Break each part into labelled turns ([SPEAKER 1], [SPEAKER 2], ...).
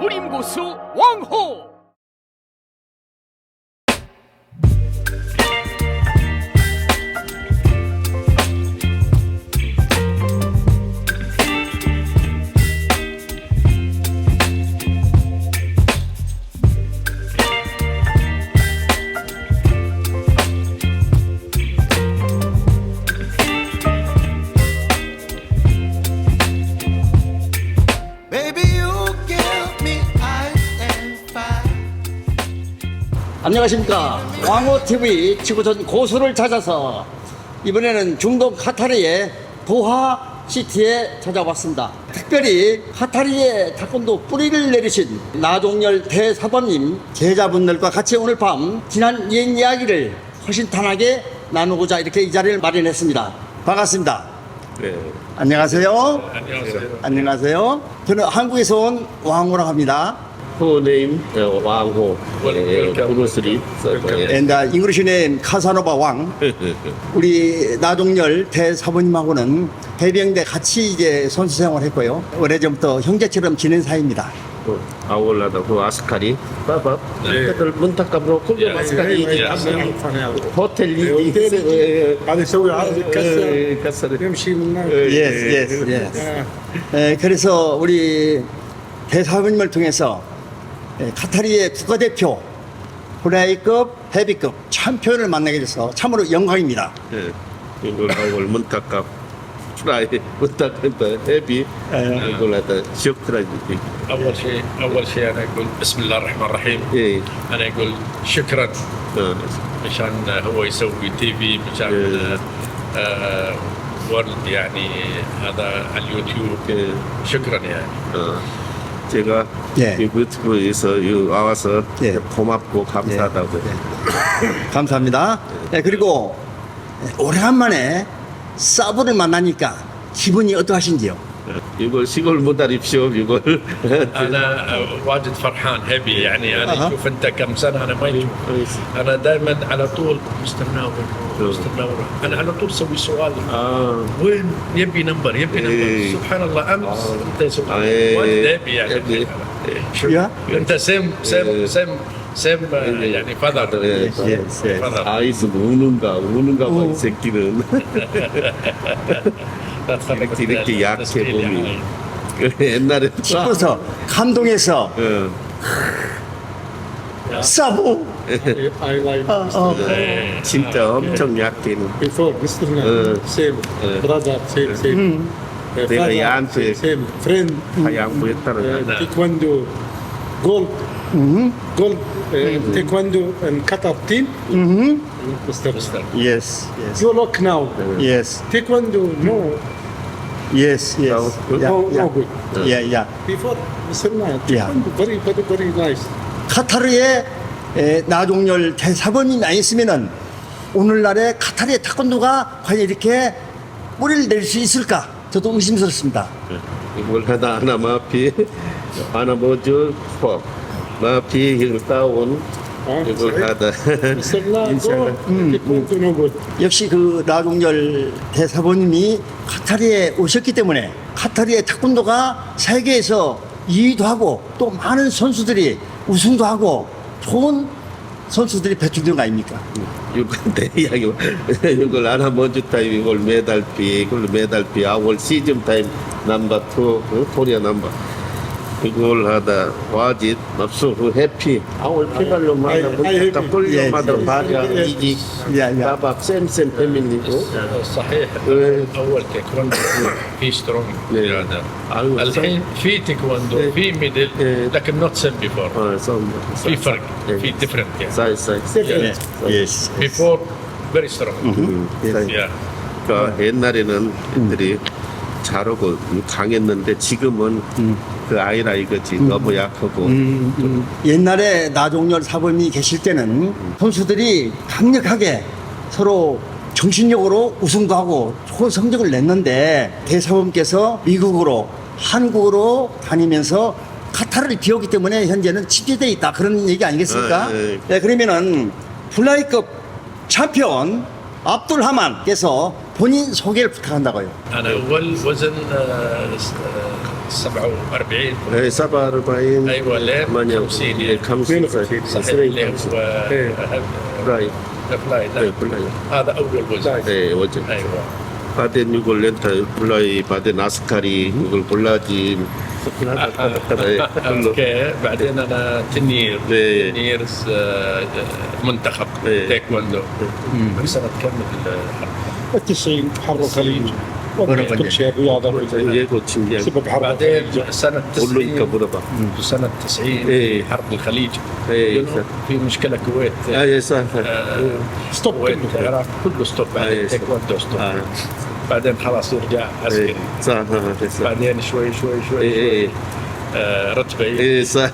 [SPEAKER 1] 무림고수 왕호
[SPEAKER 2] 안녕하십니까 왕호 TV 지구촌 고수를 찾아서 이번에는 중동 카타르의 도하 시티에 찾아왔습니다. 특별히 카타르의 타권도 뿌리를 내리신 나종열 대사범님 제자분들과 같이 오늘 밤 지난 옛 이야기를 허심탄하게 나누고자 이렇게 이 자리를 마련했습니다. 반갑습니다.
[SPEAKER 3] 네.
[SPEAKER 2] 안녕하세요. 안녕하세요. 저는 한국에서 온 왕호라고 합니다.
[SPEAKER 3] full name uh, Wang Ho, uh, uh, Bruce Lee. So, uh,
[SPEAKER 2] And uh, English name 카사노바 왕. 우리 나동열 대사부님하고는 해병대 같이 이제 선수 생활했고요. 오래전부터 형제처럼 지낸 사이입니다.
[SPEAKER 3] 어, 아울라다고 그 아스카리. 빠빠 그들 문탁감으로 콜로 마스카리. 호텔이
[SPEAKER 4] 아니 가스르 예스
[SPEAKER 2] 예스 예스 그래서 우리 대사부님을 통해서 카타리의 국가대표 후라이급 헤비급 챔피언을 만나게 돼서 참으로 영광입니다.
[SPEAKER 3] 이걸 아울 문탁감 프라이 문탁감 헤비 이걸 하다 시크라지
[SPEAKER 5] اول شيء اول شيء انا اقول بسم الله الرحمن الرحيم
[SPEAKER 3] 예
[SPEAKER 5] انا اقول شكرا
[SPEAKER 3] 어,
[SPEAKER 5] مشان هو يسوي تي في مشان
[SPEAKER 3] إيه.
[SPEAKER 5] آه ورد يعني هذا على اليوتيوب
[SPEAKER 3] 예,
[SPEAKER 5] شكرا يعني
[SPEAKER 3] 어, 제가
[SPEAKER 2] 예.
[SPEAKER 3] 이 유튜브에서 이 와서
[SPEAKER 2] 예.
[SPEAKER 3] 고맙고 감사하다고
[SPEAKER 2] 감사합니다. 네, 그리고 오래간만에 사부를 만나니까 기분이 어떠하신지요?
[SPEAKER 3] يقول يقول المدرب شوف
[SPEAKER 5] يقول. أنا واجد فرحان هبي يعني أنا
[SPEAKER 2] أه.
[SPEAKER 5] شوف أنت كم سنة أنا ما يشوف أنا دائما على طول مستر ناور مستر ناور. أنا على طول أسوي سؤال.
[SPEAKER 3] آه.
[SPEAKER 5] وين يبي نمبر؟ يبي نمبر.
[SPEAKER 3] إيه.
[SPEAKER 5] سبحان الله أمس آه. أنت
[SPEAKER 3] سبحان
[SPEAKER 5] الله. إيه. واجد هبي يعني.
[SPEAKER 3] إيه.
[SPEAKER 5] شوف. أنت سيم سيم
[SPEAKER 3] إيه.
[SPEAKER 5] سيم آه، يعني యాని
[SPEAKER 3] పదార్థ 이렇게 약해 봄이 옛날에
[SPEAKER 2] 싶어서 감동해서
[SPEAKER 3] 응.
[SPEAKER 4] 사보 아,
[SPEAKER 5] 어.
[SPEAKER 3] 진짜 엄청 약해
[SPEAKER 4] Before this
[SPEAKER 3] is
[SPEAKER 4] 응.
[SPEAKER 3] same
[SPEAKER 4] brother same same 음. uh,
[SPEAKER 3] 내가
[SPEAKER 4] father,
[SPEAKER 3] 얘한테
[SPEAKER 4] same friend
[SPEAKER 3] 다 양보했다는
[SPEAKER 4] uh, taekwondo gold 음. gold uh, taekwondo and cut up team 음. Mr. Mr.
[SPEAKER 2] yes yes
[SPEAKER 4] you look now
[SPEAKER 2] yes
[SPEAKER 4] taekwondo no
[SPEAKER 2] yes, yes.
[SPEAKER 3] No,
[SPEAKER 2] Yeah,
[SPEAKER 4] no,
[SPEAKER 2] yeah.
[SPEAKER 4] no good
[SPEAKER 2] Yeah, yeah.
[SPEAKER 4] before Mr.
[SPEAKER 2] Yeah.
[SPEAKER 4] very very very nice
[SPEAKER 2] 카타르의 에, 나종열 대사범이 나 있으면은 오늘날의 카타르의 타권도가 과연 이렇게 뿌리를 낼 수 있을까? 저도 의심스럽습니다.
[SPEAKER 3] 이걸 하다 하나 마피 하나 퍽 마피 힐 따온 누구하다
[SPEAKER 4] 음, 음.
[SPEAKER 2] 역시 그 나종열 대사본님이 카타리에 오셨기 때문에 카타리의 태권도가 세계에서 2위도 하고 또 많은 선수들이 우승도 하고 좋은 선수들이 배출된 거 아닙니까?
[SPEAKER 3] 음, 육대 이야기. 이걸 하나 먼저 타임 이걸 메달피 이걸 메달피 아월 시즌 타임 넘버 투 어? 코리아 넘버. يقول هذا واجد مبسوط هابي اول
[SPEAKER 4] كيف
[SPEAKER 3] قال له
[SPEAKER 4] ما
[SPEAKER 3] انت كل
[SPEAKER 2] يوم هذا
[SPEAKER 3] الباقي يجي يا يا بابا سيم سيم فاميلي
[SPEAKER 5] صحيح اول تيكوندو في سترونج
[SPEAKER 3] هذا
[SPEAKER 5] الحين في تيكوندو في ميدل لكن نوت سيم بيفور في فرق في ديفرنت يعني
[SPEAKER 3] صحيح
[SPEAKER 4] صحيح
[SPEAKER 2] يس
[SPEAKER 5] بيفور فيري سترونج يا
[SPEAKER 3] كهنا رنان ادري 잘하고 강했는데 지금은 그 아이라 이거지. 너무 약하고.
[SPEAKER 2] 옛날에 나종열 사범이 계실 때는 선수들이 강력하게 서로 정신력으로 우승도 하고 좋은 성적을 냈는데 대사범께서 미국으로 한국으로 다니면서 카타르를 비웠기 때문에 현재는 침체돼 있다. 그런 얘기 아니겠습니까?
[SPEAKER 3] 네, 네.
[SPEAKER 2] 네, 그러면은 플라이급 챔피언 압둘 하만께서 본인 소개를 부탁한다고요.
[SPEAKER 5] انا اول وزن آه، س- آه، 47
[SPEAKER 3] 네, 사바르바인
[SPEAKER 5] ايوه لين
[SPEAKER 3] 마냥
[SPEAKER 5] 50
[SPEAKER 3] 예, 감시
[SPEAKER 5] صحيح اللي هو
[SPEAKER 3] إيه.
[SPEAKER 5] هذا-
[SPEAKER 3] 플라이
[SPEAKER 5] فلاي
[SPEAKER 3] 네, 플라이
[SPEAKER 5] هذا اول وزن
[SPEAKER 3] 네 어제
[SPEAKER 5] ايوه
[SPEAKER 3] 바덴 이걸 렌타 플라이 바덴 아스카리 이걸 골라지 네, كله.
[SPEAKER 5] اوكي بعدين انا تنير
[SPEAKER 3] إيه.
[SPEAKER 5] تنير س- آه، منتخب
[SPEAKER 3] إيه.
[SPEAKER 5] تايكوندو بسنه كم الحرب؟
[SPEAKER 4] 90 حرب الخليج كل شيء رياضه
[SPEAKER 5] بعدين
[SPEAKER 3] سنة
[SPEAKER 5] 90 سنة 90
[SPEAKER 3] إيه.
[SPEAKER 5] حرب الخليج. في مشكلة كويت.
[SPEAKER 3] اي صح
[SPEAKER 5] آه،
[SPEAKER 4] ستوب
[SPEAKER 5] كويت العراق كله ستوب. بعدين تايكوندو ستوب. بعدين خلاص يرجع عسكري.
[SPEAKER 3] صح
[SPEAKER 5] بعدين شوي شوي شوي
[SPEAKER 3] إيه
[SPEAKER 5] آه، رتبة. إيه صح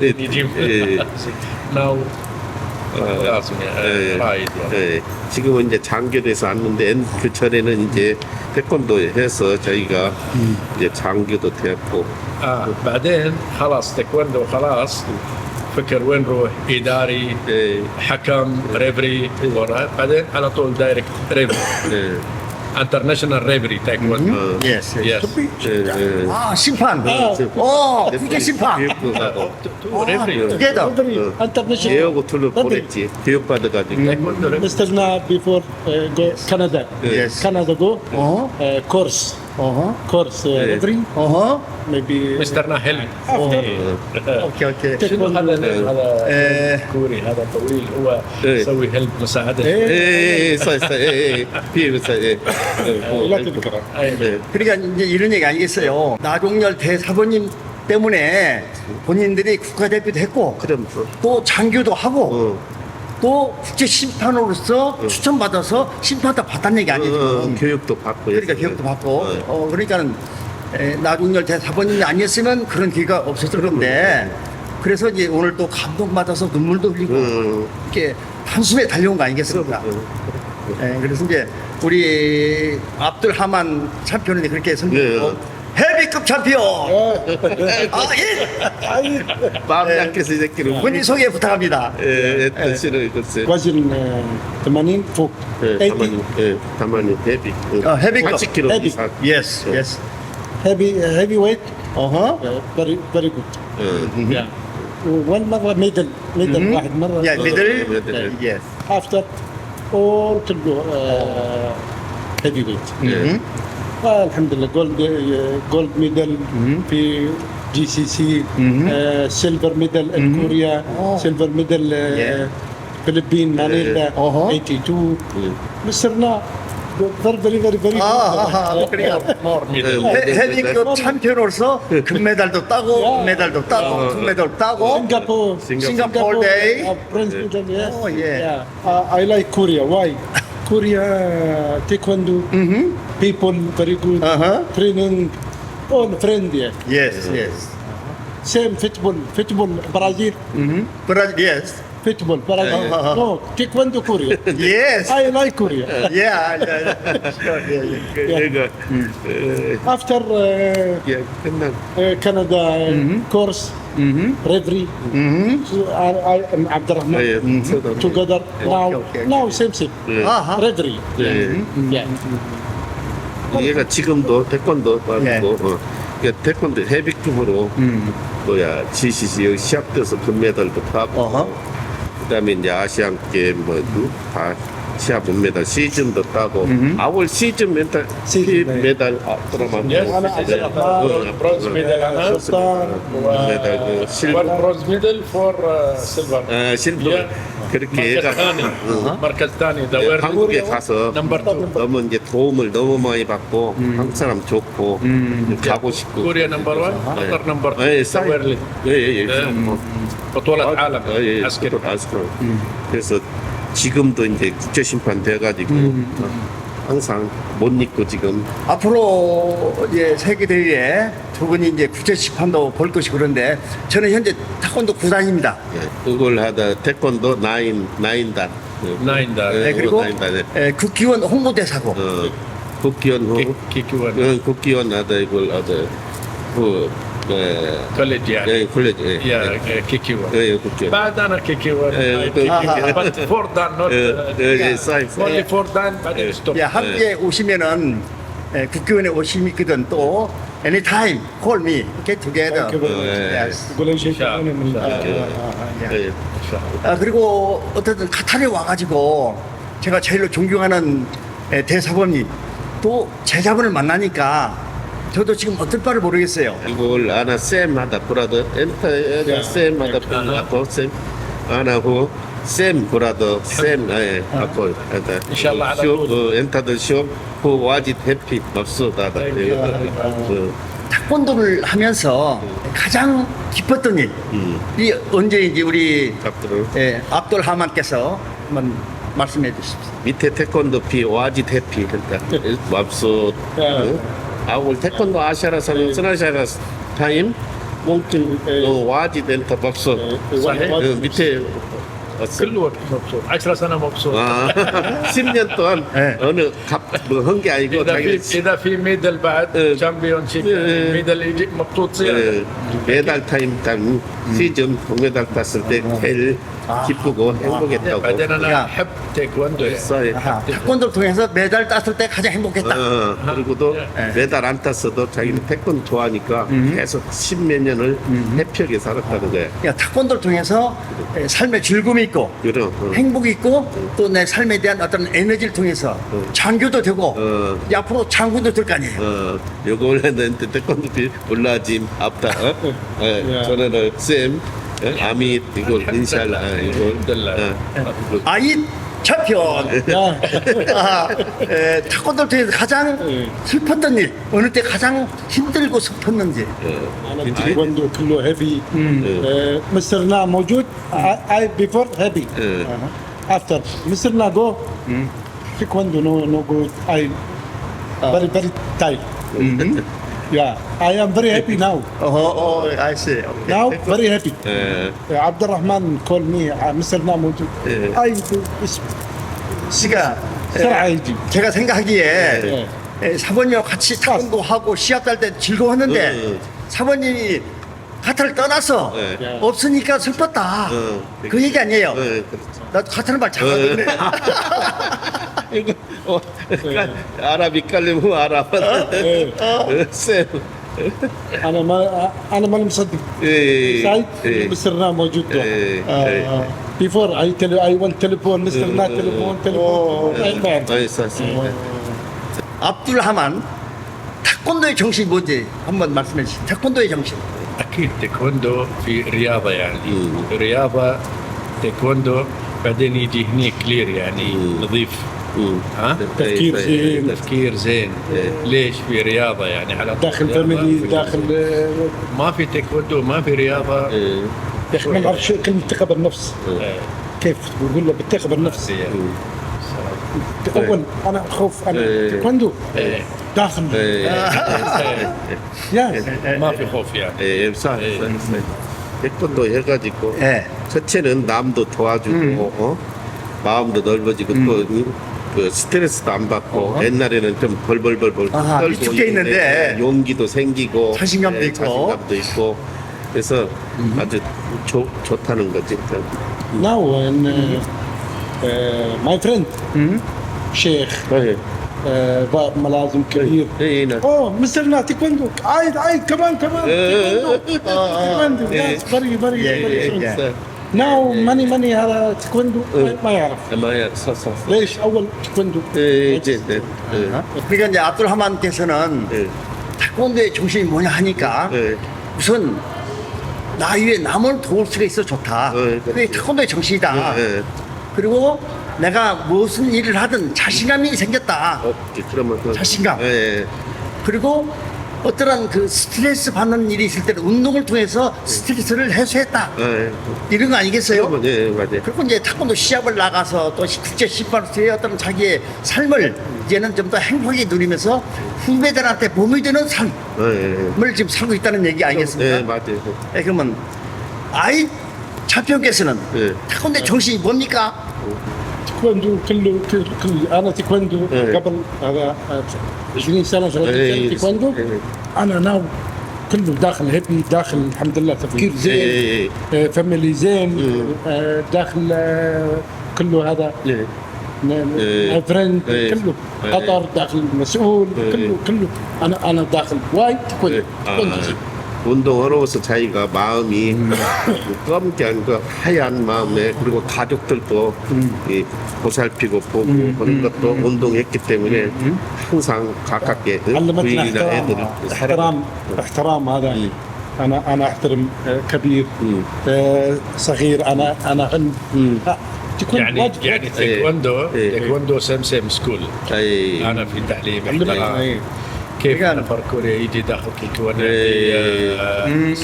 [SPEAKER 5] يجيب.
[SPEAKER 3] ناو 예, 자
[SPEAKER 5] بعدين يجيب
[SPEAKER 3] 예,
[SPEAKER 5] ناو لازم
[SPEAKER 3] 예,
[SPEAKER 5] رايد يعني
[SPEAKER 3] 예. 지금은 이제 장교돼서 왔는데 옛- 그 전에는 이제 태권도 해서 저희가 이제 장교도 됐고
[SPEAKER 5] آه بعدين خلاص تايكوندو خلاص فكر وين نروح اداري
[SPEAKER 3] 예,
[SPEAKER 5] حكم ريفري ورا. بعدين على طول دايركت ريفري
[SPEAKER 3] 예, international
[SPEAKER 2] referee taekwondo.
[SPEAKER 5] Mm-hmm.
[SPEAKER 3] Yes, yes.
[SPEAKER 2] yes. Uh, ah,
[SPEAKER 3] Simpan.
[SPEAKER 2] Oh, 그게 심판.
[SPEAKER 3] 두
[SPEAKER 5] referee.
[SPEAKER 2] Together.
[SPEAKER 3] International. 대역 둘로 to 대역받아가지고.
[SPEAKER 5] Mr. Na
[SPEAKER 4] before uh, go Canada.
[SPEAKER 2] Yes.
[SPEAKER 4] Canada go
[SPEAKER 2] uh, course.
[SPEAKER 4] كورس
[SPEAKER 2] 어허.
[SPEAKER 4] كورس ريفري
[SPEAKER 2] 어허.
[SPEAKER 4] ميبي
[SPEAKER 5] مستر ناهل
[SPEAKER 2] 오케이 오케이.
[SPEAKER 5] شنو هذا هذا
[SPEAKER 2] إيه.
[SPEAKER 5] كوري هذا طويل هو
[SPEAKER 3] إيه.
[SPEAKER 5] يسوي هلب مساعده
[SPEAKER 3] 예, 예, 예, 예, 비행사, 예.
[SPEAKER 4] لا تذكر
[SPEAKER 3] 예.
[SPEAKER 2] 그러니까 이제 이런 얘기 아니겠어요. 나종렬 대사부님 때문에 본인들이 국가대표도 했고
[SPEAKER 3] 그럼,
[SPEAKER 2] 또 장교도 하고
[SPEAKER 3] 어,
[SPEAKER 2] 또 국제 심판으로서 추천받아서 심판도 받았다는 얘기 아니에요.
[SPEAKER 3] 어,
[SPEAKER 2] 지금.
[SPEAKER 3] 교육도 받고.
[SPEAKER 2] 그러니까
[SPEAKER 3] 했어요.
[SPEAKER 2] 기억도 받고
[SPEAKER 3] 어,
[SPEAKER 2] 어 그러니까는 에, 나종렬 대사부님이 아니었으면 그런 기회가 없었을 건데 그래서 이제 오늘 또 감동받아서 눈물도 흘리고
[SPEAKER 3] 어,
[SPEAKER 2] 이렇게 한숨에 달려온 거 아니겠습니까? 예, 그래서 이제 우리 압둘 하만 챔피언이 그렇게 선정했고
[SPEAKER 3] 네.
[SPEAKER 2] 헤비급 챔피언 아, 예.
[SPEAKER 3] 마음 약해서 이 새끼를.
[SPEAKER 2] 본인 소개 부탁합니다.
[SPEAKER 3] 예, 했던 씨는 글쎄.
[SPEAKER 4] وزن آه، 80 فوق
[SPEAKER 3] 예,
[SPEAKER 4] 80
[SPEAKER 3] 다만이, 예, 다만이 헤비.
[SPEAKER 2] 어, 헤비급
[SPEAKER 3] 80kg
[SPEAKER 4] 헤비.
[SPEAKER 3] 이상.
[SPEAKER 2] 예스 예스
[SPEAKER 4] heavy heavy weight
[SPEAKER 2] 어허
[SPEAKER 4] uh, very very good
[SPEAKER 3] 예.
[SPEAKER 4] yeah one مرة middle middle
[SPEAKER 2] مهم.
[SPEAKER 4] واحد مرة
[SPEAKER 2] 야 미들
[SPEAKER 3] 미들.
[SPEAKER 2] 예스
[SPEAKER 4] after all كله uh, heavy weight
[SPEAKER 3] 예.
[SPEAKER 4] الحمد لله جولد جولد ميدال في جي سي سي سيلفر ميدال كوريا سيلفر ميدال فيلبين فلبين مانيلا 82
[SPEAKER 3] وصرنا
[SPEAKER 4] فيري فيري فيري فيري هذيك
[SPEAKER 2] تشامبيون اورسو ميدال دو تاغو ميدال
[SPEAKER 5] دو
[SPEAKER 3] تاغو
[SPEAKER 5] ميدال
[SPEAKER 2] دو تاغو سنغافور سنغافور داي برنس ميدال يس اي لايك كوريا واي كوريا تيكواندو 따고 금메달도 따고 금메달도 따고
[SPEAKER 4] Singapore
[SPEAKER 2] Singapore Day.
[SPEAKER 4] uh, Bronze medal yes
[SPEAKER 2] Oh, yeah.
[SPEAKER 4] Uh, I like Korea why Korea taekwondo people very good
[SPEAKER 2] Uh-huh.
[SPEAKER 4] training all friendly
[SPEAKER 2] 예스 예스
[SPEAKER 4] same football football Brazil
[SPEAKER 2] 브라질 예스
[SPEAKER 4] football Brazil
[SPEAKER 2] Uh-huh.
[SPEAKER 4] no taekwondo Korea
[SPEAKER 2] 예스
[SPEAKER 4] I like Korea
[SPEAKER 2] 예 예.
[SPEAKER 3] 그러니까, 예,
[SPEAKER 4] after uh,
[SPEAKER 3] 예, 끝난.
[SPEAKER 4] uh, Canada course referee so I, I am Abdurrahman
[SPEAKER 3] 예, 서도.
[SPEAKER 4] together now
[SPEAKER 2] okay, okay.
[SPEAKER 4] now same thing
[SPEAKER 2] 아하
[SPEAKER 4] referee
[SPEAKER 3] 예.
[SPEAKER 4] yeah 어.
[SPEAKER 3] 얘가 지금도 태권도 빠지고 예. 어. 그러니까 태권도 헤비급으로 음. 뭐야 GCC 여기 시합돼서 금메달도 타고
[SPEAKER 2] 어허.
[SPEAKER 3] 그다음에 이제 아시안 게임 뭐다 시합 금메달 시즌도 따고 음흠. 아월 시즌 메달 시즌
[SPEAKER 4] 네.
[SPEAKER 3] 메달 아, 그러면
[SPEAKER 5] 예, 네, 하나
[SPEAKER 4] 아시아 네.
[SPEAKER 3] 브론즈 메달 하나 네. 메달 그, 실버
[SPEAKER 5] 브론즈 메달 for silver 어,
[SPEAKER 3] 아 실버
[SPEAKER 5] 예.
[SPEAKER 3] 그렇게
[SPEAKER 5] مركز
[SPEAKER 3] 얘가
[SPEAKER 5] ثاني مركز ثاني
[SPEAKER 3] 예,
[SPEAKER 5] دورت
[SPEAKER 3] 한국에 가서
[SPEAKER 5] نمبر 2
[SPEAKER 3] 너무 이제 도움을 너무 많이 받고 한국 사람 좋고 가고 싶고
[SPEAKER 5] كوريا نمبر 1 قطر نمبر
[SPEAKER 3] 예,
[SPEAKER 5] 2
[SPEAKER 3] 사이.
[SPEAKER 5] دورلي
[SPEAKER 3] 예, 예, 예.
[SPEAKER 5] بطولة
[SPEAKER 3] 아,
[SPEAKER 5] عالم
[SPEAKER 3] 예, 예,
[SPEAKER 5] عسكري
[SPEAKER 3] 그것도 아스카. 그래서 지금도 이제 국제 심판 돼가지고 어, 항상 못 잊고 지금
[SPEAKER 2] 앞으로 이제 세계 대회에 두분이 이제 국제 심판도 볼 것이 그런데 저는 현재 태권도 구단입니다.
[SPEAKER 3] 예, 그걸 하다 태권도 나인 나인단
[SPEAKER 5] 나인단.
[SPEAKER 2] 예, 네, 그리고
[SPEAKER 3] 나인단 네.
[SPEAKER 2] 예, 국기원 홍보대사고
[SPEAKER 3] 어, 국기원 후
[SPEAKER 5] 기- 기기관.
[SPEAKER 3] 응, 어, 국기원 하다 이걸 하다 그 eh,
[SPEAKER 5] collegiale. Eh,
[SPEAKER 3] collegiale. Yeah, yeah. KQ1.
[SPEAKER 5] Yeah, KQ1. Badana
[SPEAKER 3] KQ1. Uh,
[SPEAKER 2] KQ1.
[SPEAKER 5] but for done, not.
[SPEAKER 3] Uh, yeah. science.
[SPEAKER 5] Only for
[SPEAKER 2] done, but 국교원에 오심이 있거든 또 anytime call me get together. Yes. 아, 그리고 어쨌든 카타르에 와가지고 제가 제일로 존경하는 대사범이 또 제자분을 만나니까 저도 지금 어떨 바를 모르겠어요.
[SPEAKER 3] يقول انا سام هذا برادر انت انا سام هذا برادر سام انا هو سام برادر سام ايه اكو هذا
[SPEAKER 5] إن شاء الله على
[SPEAKER 3] شوف
[SPEAKER 5] طول.
[SPEAKER 3] انت تشوف هو واجد هابي مبسوط هذا 어,
[SPEAKER 2] 태권도를 하면서 가장 기뻤던 일이 언제인지 우리
[SPEAKER 3] 앞으로
[SPEAKER 2] 예, 압돌 하만께서 한번 말씀해 주십시오.
[SPEAKER 3] 밑에 태권도 피 와짓 해피 했다 맙소 아울 태권도 아시아라서는 네. 쓰라시아라스 타임? 몽킨 네. 어, 와지 델타 박수.
[SPEAKER 5] 네,
[SPEAKER 3] 어, 밑에 글로 없어.
[SPEAKER 5] 아시라 사람 없어.
[SPEAKER 3] 아, 10년 동안 어느 갑 뭐한게 아니고
[SPEAKER 5] اذا في
[SPEAKER 3] 자기
[SPEAKER 5] اذا في ميدل بعد
[SPEAKER 3] إيه.
[SPEAKER 5] شامبيون شيب
[SPEAKER 3] إيه.
[SPEAKER 5] ميدل يجي مبسوط زياده
[SPEAKER 3] 그 메달 타임 단 시즌 동메달 땄을 때 제일 기쁘고 행복했다고
[SPEAKER 5] بعدين انا
[SPEAKER 2] يا.
[SPEAKER 5] احب تايكوندو يعني.
[SPEAKER 3] 써요.
[SPEAKER 2] 아하, 태권도를 통해서 메달 땄을 때 가장 행복했다.
[SPEAKER 3] 어, 그리고도 메달 안 땄어도 자기는 태권 좋아하니까 계속 십몇 년을 해피하게 살았다는 거야.
[SPEAKER 2] 야, 태권도를 통해서 에, 삶의 즐거움이 있고
[SPEAKER 3] 그럼 어.
[SPEAKER 2] 행복이 있고 또 내 삶에 대한 어떤 에너지를 통해서 장교도 되고
[SPEAKER 3] 어.
[SPEAKER 2] 이 앞으로 장군도 될 거 아니에요.
[SPEAKER 3] 어, 요거 원래는 태권도 비 올라짐 앞다 어? 어, 저는 쌤 어, 아미 이거 인샬라 어, 이거 어,
[SPEAKER 2] 아이 챔피언. 아, 에, 태권도를 통해서 가장 슬펐던 일 어느 때 가장 힘들고 슬펐는지.
[SPEAKER 4] انا تايكوندو كله هيفي مستر نا موجود اي بيفور هيفي افتر مستر نا جو تايكوندو نو نو جو اي very very tight yeah I am very happy now
[SPEAKER 2] 어, 어, 아이씨.
[SPEAKER 4] now very happy
[SPEAKER 3] 예,
[SPEAKER 4] عبد الرحمن call me مستر نا موجود
[SPEAKER 3] 예.
[SPEAKER 4] اي
[SPEAKER 2] 씨가
[SPEAKER 4] بسرعه يجي
[SPEAKER 2] 제가 생각하기에
[SPEAKER 4] 예.
[SPEAKER 2] 에, 사모님과 같이 태권도 하고 시합 달 때 즐거웠는데
[SPEAKER 3] 응,
[SPEAKER 2] 사모님이 카타를 떠나서
[SPEAKER 3] 네.
[SPEAKER 2] 없으니까 슬펐다.
[SPEAKER 3] 응.
[SPEAKER 2] 그 얘기 아니에요.
[SPEAKER 3] 어, 그렇죠.
[SPEAKER 2] 나도 카타는 말 잘하던데.
[SPEAKER 3] 이거 어, 깔- 아랍 이깔림 후 아랍 쌤
[SPEAKER 4] انا ما انا ماني مصدق
[SPEAKER 3] 예,
[SPEAKER 4] سعيد
[SPEAKER 3] 예.
[SPEAKER 4] مستر نا موجود
[SPEAKER 3] 예, 예.
[SPEAKER 4] before I tell I want telephone مستر نا تليفون تليفون I man.
[SPEAKER 3] 맛있었어.
[SPEAKER 2] 압둘 하만 태권도의 정신이 뭔지 한번 말씀해 주시죠. 태권도의 정신.
[SPEAKER 5] اكيد تايكوندو في رياضه يعني
[SPEAKER 3] مم.
[SPEAKER 5] رياضه تايكوندو بعدين يجي هني كلير يعني
[SPEAKER 3] مم.
[SPEAKER 5] نظيف
[SPEAKER 3] 응.
[SPEAKER 5] ها
[SPEAKER 4] تفكير زين.
[SPEAKER 5] تفكير زين
[SPEAKER 3] إيه.
[SPEAKER 5] ليش في رياضه يعني على طول
[SPEAKER 4] داخل
[SPEAKER 5] رياضة
[SPEAKER 4] فاميلي
[SPEAKER 5] في-
[SPEAKER 4] داخل آه،
[SPEAKER 5] ما في تايكوندو ما في رياضه
[SPEAKER 3] 예.
[SPEAKER 4] يا اخي ما نعرف شو كلمه ثقه بالنفس
[SPEAKER 5] إيه.
[SPEAKER 4] كيف تقول له بالثقه بالنفس
[SPEAKER 5] يعني.
[SPEAKER 4] اول انا خوف انا
[SPEAKER 3] إيه.
[SPEAKER 4] تايكوندو
[SPEAKER 5] إيه.
[SPEAKER 4] داخل
[SPEAKER 3] 예.
[SPEAKER 4] يا
[SPEAKER 5] ما في خوف يعني
[SPEAKER 3] 예, 사, 태권도 해가지고
[SPEAKER 2] 예.
[SPEAKER 3] 첫째는 남도 도와주고 어? 마음도 넓어지고 또 그 스트레스도 안 받고 옛날에는 좀 벌벌벌벌
[SPEAKER 2] 아하,
[SPEAKER 3] 떨고
[SPEAKER 2] 위축돼 있는데
[SPEAKER 3] 용기도 생기고
[SPEAKER 2] 자신감도
[SPEAKER 3] 예,
[SPEAKER 2] 있고.
[SPEAKER 3] 자신감도 있고 그래서 아주 좋, 좋다는 거지
[SPEAKER 4] ناو ماي فريند شيخ
[SPEAKER 3] 예.
[SPEAKER 4] آه، باب ملازم كبير
[SPEAKER 3] 예, 나-
[SPEAKER 4] اوه مستر نا تايكوندو عايد عايد كمان كمان تايكوندو تايكوندو
[SPEAKER 2] إيه.
[SPEAKER 4] بري بري
[SPEAKER 2] إيه،
[SPEAKER 4] بري
[SPEAKER 2] إيه.
[SPEAKER 4] ناو ماني ماني هذا تايكوندو ما- ما يعرف
[SPEAKER 3] ما 섰어
[SPEAKER 4] ليش اول تايكوندو
[SPEAKER 3] 예, 이제 네. 예.
[SPEAKER 2] 그러니까 이제 압둘 하만께서는
[SPEAKER 3] 예.
[SPEAKER 2] 태권도의 정신이 뭐냐 하니까
[SPEAKER 3] 예.
[SPEAKER 2] 우선 나 위에 남을 도울 수가 있어 좋다.
[SPEAKER 3] 예,
[SPEAKER 2] 그게 태권도의 정신이다.
[SPEAKER 3] 예.
[SPEAKER 2] 그리고 내가 무슨 일을 하든 자신감이 생겼다.
[SPEAKER 3] 어, 그러면 그-
[SPEAKER 2] 자신감.
[SPEAKER 3] 예.
[SPEAKER 2] 그리고 어떠한 그 스트레스 받는 일이 있을 때는 운동을 통해서 스트레스를 해소했다.
[SPEAKER 3] 예.
[SPEAKER 2] 이런 거 아니겠어요?
[SPEAKER 3] 네, 맞아요.
[SPEAKER 2] 그리고 이제 탁구도 시합을 나가서 또 국제 시판으로 어떤 자기의 삶을 이제는 좀 더 행복하게 누리면서 후배들한테 보이 되는 삶을
[SPEAKER 3] 예,
[SPEAKER 2] 지금 살고 있다는 얘기 아니겠습니까?
[SPEAKER 3] 예, 맞아요.
[SPEAKER 2] 예, 그러면 아이 차평께서는
[SPEAKER 3] 예.
[SPEAKER 2] 태권도 정신이 뭡니까?
[SPEAKER 3] taekwondo,
[SPEAKER 4] kendo, 아가 20 سنه 30 سنه
[SPEAKER 3] تيكواندو
[SPEAKER 4] أنا ناو كله داخل هبي داخل الحمد لله تفكير
[SPEAKER 3] إيه،
[SPEAKER 4] زين
[SPEAKER 3] إيه.
[SPEAKER 4] آه، فاميلي زين إيه. آه، داخل آه، كله هذا. فريند كله. قطر داخل مسؤول كله كله. أنا أنا داخل وايد كنت
[SPEAKER 3] 운동하러서 자기가 마음이 검게 그 하얀 마음에 그리고 가족들도 이 보살피고 보고 하는 것도 운동했기 때문에 항상 가깝게
[SPEAKER 4] علمتنا
[SPEAKER 3] 부인이나 애들을
[SPEAKER 4] احترام
[SPEAKER 3] 사랑하고
[SPEAKER 4] احترام احترام هذا
[SPEAKER 3] مم.
[SPEAKER 4] انا انا احترم آه، كبير
[SPEAKER 3] مم.
[SPEAKER 4] آه، صغير انا انا هن
[SPEAKER 3] مم.
[SPEAKER 4] آه، تكون
[SPEAKER 5] يعني
[SPEAKER 4] واجب
[SPEAKER 5] يعني تايكوندو
[SPEAKER 3] إيه.
[SPEAKER 5] تايكوندو سم سم سكول
[SPEAKER 3] أي
[SPEAKER 5] انا في تعليم
[SPEAKER 4] علمنا
[SPEAKER 5] احترام
[SPEAKER 4] إيه.
[SPEAKER 5] كيف
[SPEAKER 2] كان-
[SPEAKER 5] انا فركوري يجي داخل كيكونا
[SPEAKER 3] إيه.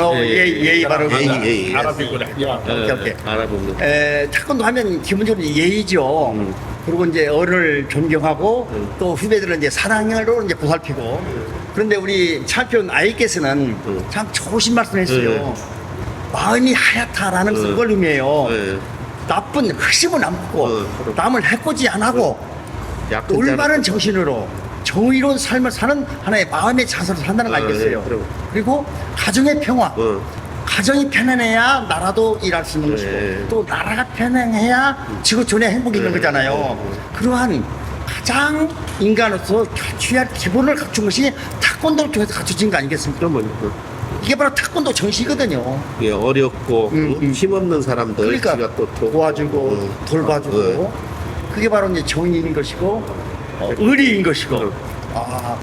[SPEAKER 2] 어, 예의, 예의 바로
[SPEAKER 3] 예의,
[SPEAKER 2] 예의.
[SPEAKER 3] 예의.
[SPEAKER 5] عربي يقول احترام
[SPEAKER 2] 오케이, 오케이.
[SPEAKER 3] 알아보면
[SPEAKER 2] 에, 태권도 하면 기본적으로 예의죠. 그리고 이제 어른을 존경하고 또 후배들은 이제 사랑으로 이제 보살피고. 그런데 우리 챔피언 아이께서는 참 좋으신 말씀했어요.
[SPEAKER 3] 네.
[SPEAKER 2] 마음이 하얗다라는
[SPEAKER 3] 네.
[SPEAKER 2] 그걸 의미해요.
[SPEAKER 3] 네.
[SPEAKER 2] 나쁜 흑심은 안 먹고
[SPEAKER 3] 네.
[SPEAKER 2] 남을 해코지 안 하고
[SPEAKER 3] 약한
[SPEAKER 2] 올바른 정신으로 정의로운 삶을 사는 하나의 마음의 자세로 산다는 거
[SPEAKER 3] 어,
[SPEAKER 2] 알겠어요.
[SPEAKER 3] 네, 그럼.
[SPEAKER 2] 그리고 가정의 평화.
[SPEAKER 3] 어.
[SPEAKER 2] 가정이 편안해야 나라도 일할 수 있는
[SPEAKER 3] 네.
[SPEAKER 2] 것이고 또 나라가 편안해야 지구촌에 행복이 있는
[SPEAKER 3] 네.
[SPEAKER 2] 거잖아요. 그러한 가장 인간으로서 갖춰야 할 기본을 갖춘 것이 타권도를 통해서 갖춰진 거 아니겠습니까?
[SPEAKER 3] 그러면
[SPEAKER 2] 이게 바로 타권도 정신이거든요.
[SPEAKER 3] 예, 어렵고
[SPEAKER 2] 음, 음.
[SPEAKER 3] 힘없는 사람들
[SPEAKER 2] 그러니까
[SPEAKER 3] 또 도-
[SPEAKER 2] 도와주고
[SPEAKER 3] 어.
[SPEAKER 2] 돌봐주고
[SPEAKER 3] 어.
[SPEAKER 2] 그게 바로 이제 정의인 것이고 어, 의리인 것이고
[SPEAKER 3] 어.
[SPEAKER 2] 아